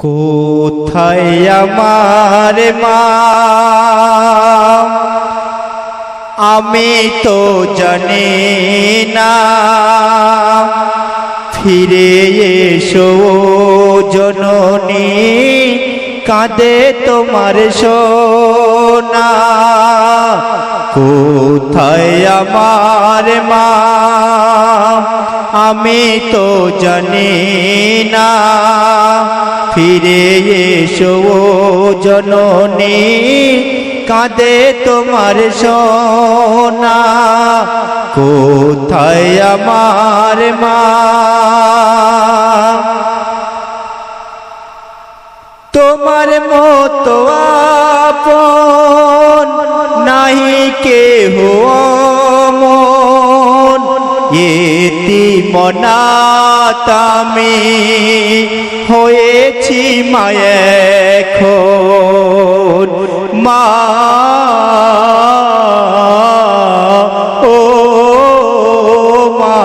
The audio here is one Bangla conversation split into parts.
কোথায় আমার মা? আমি তো জানি না। ফিরে এসো জননী, কাঁদে তোমার সোনা। কোথায় আমার মা? আমি তো জানি না। ফিরে এসো জননী, কাঁদে তোমার সোনা। কোথায় আমার মা? তোমার মতো আপন নাহি কেহ মন এতি মনাতামি হয়েছি মায়েখন মা, ও মা,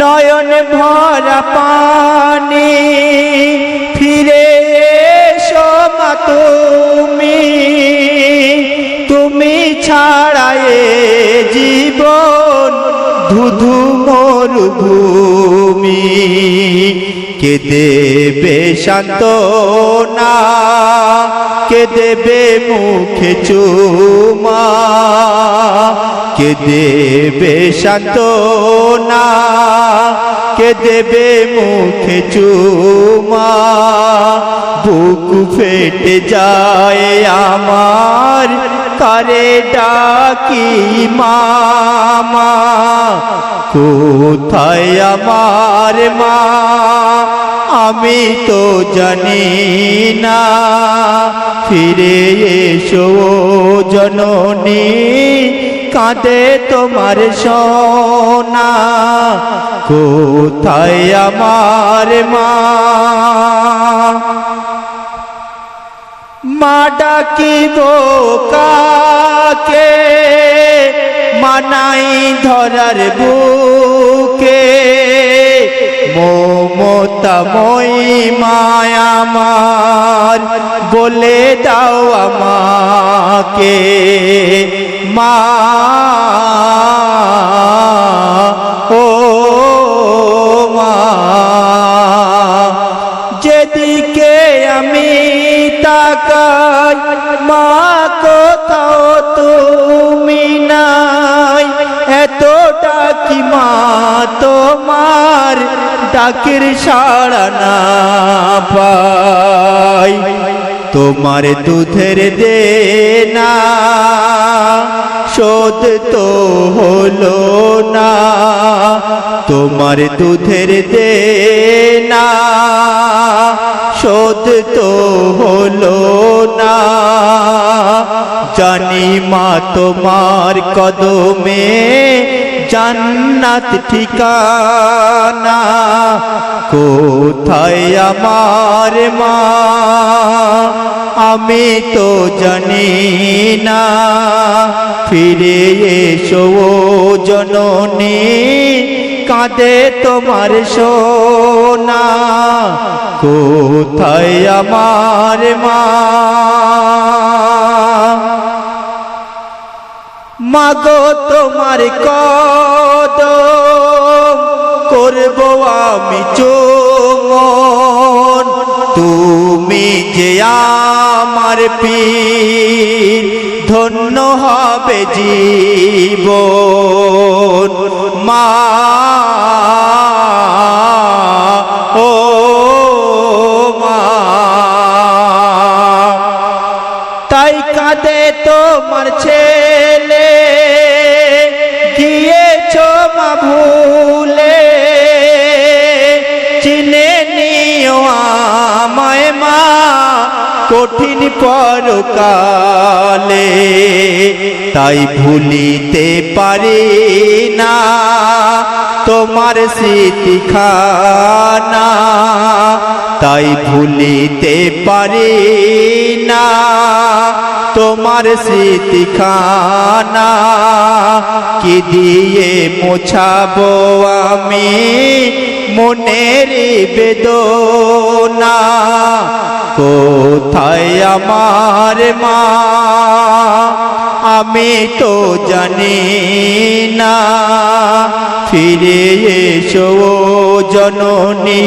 নয়ন ভরা পানি ফিরে এসো তুমি। তুমি ছাড়ায়ে জীবন ধুধু মরুভূমি। কে দেবে শান্ত না কে দেবে মুখে চুমা কে দেবে শান্ত না কে দেবে মুখে চুমা। বুক ফেটে যায় আমার, কারে ডাকি মামা কোথায় আমার মা? আমি তো জানি না। ফিরে এসো জননী, কাঁদে তোমার সোনা। কোথায় আমার মা? মা ডাকিব কাকে? মানাই ধরার বুকে, মমতাময়ী মায়ামার বলে দাও আমাকে মা। ও মা। যেদিকে আমি তাকাই, মা, কোথাও তুমি নাই। এতটা কি মা তোমার ডাকের সাড়া না পাই? তোমার দুধের দে না শোধ তো হলো না। তোমার দুধের দে না শোধ তো হলো না। জানি মা তোমার কদমে জান্নাত ঠিকানা। কোথায় আমার মা? আমি তো জানি না। ফিরে এসো জননী, কাঁদে তোমার সোনা। কোথায় আমার মা? মাগো তোমার কদম, করব আমি চোমন। তুমি যে আমার পীর, ধন্য হবে জীবন। মা, ও মা। তাই কাঁদে তোমার ছেলে। কঠিন পরকালে, তাই ভুলিতে পারি না তোমার স্মৃতি খানা তাই ভুলিতে পারি না তোমার স্মৃতিখানা। কি দিয়ে মোছাবো আমি মনের বেদনা। কোথায় আমার মা? আমি তো জানি না। ফিরে এসো জননী।